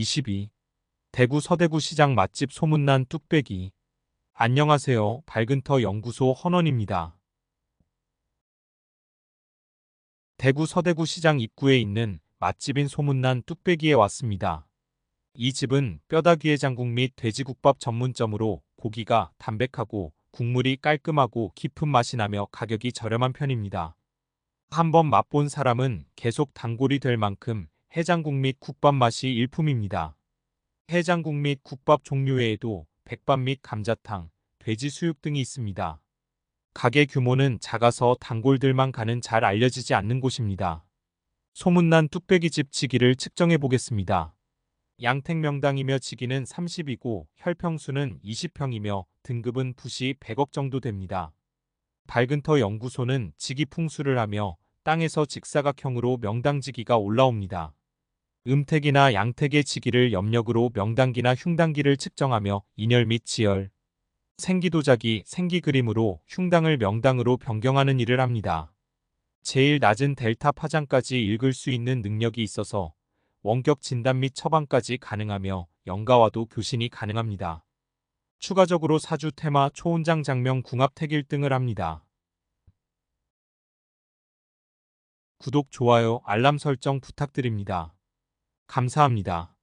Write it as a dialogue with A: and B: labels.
A: 22. 대구 서대구 시장 맛집 소문난 뚝배기. 안녕하세요. 밝은터 연구소 헌원입니다. 대구 서대구 시장 입구에 있는 맛집인 소문난 뚝배기에 왔습니다. 이 집은 뼈다귀 해장국 및 돼지국밥 전문점으로 고기가 담백하고 국물이 깔끔하고 깊은 맛이 나며 가격이 저렴한 편입니다. 한번 맛본 사람은 계속 단골이 될 만큼 해장국 및 국밥 맛이 일품입니다. 해장국 및 국밥 종류 외에도 백반 및 감자탕, 돼지 수육 등이 있습니다. 가게 규모는 작아서 단골들만 가는 잘 알려지지 않는 곳입니다. 소문난 뚝배기집 지기를 측정해 보겠습니다. 양택명당이며 지기는 30이고 혈평수는 20평이며 등급은 부시 100억 정도 됩니다. 밝은터 연구소는 지기 풍수를 하며 땅에서 직사각형으로 명당 지기가 올라옵니다. 음택이나 양택의 지기를 염력으로 명당기나 흉당기를 측정하며 인열 및 지열, 생기도자기, 생기그림으로 흉당을 명당으로 변경하는 일을 합니다. 제일 낮은 델타 파장까지 읽을 수 있는 능력이 있어서 원격 진단 및 처방까지 가능하며 영가와도 교신이 가능합니다. 추가적으로 사주 테마, 초혼장 장명, 궁합 택일 등을 합니다. 구독, 좋아요, 알람 설정 부탁드립니다. 감사합니다.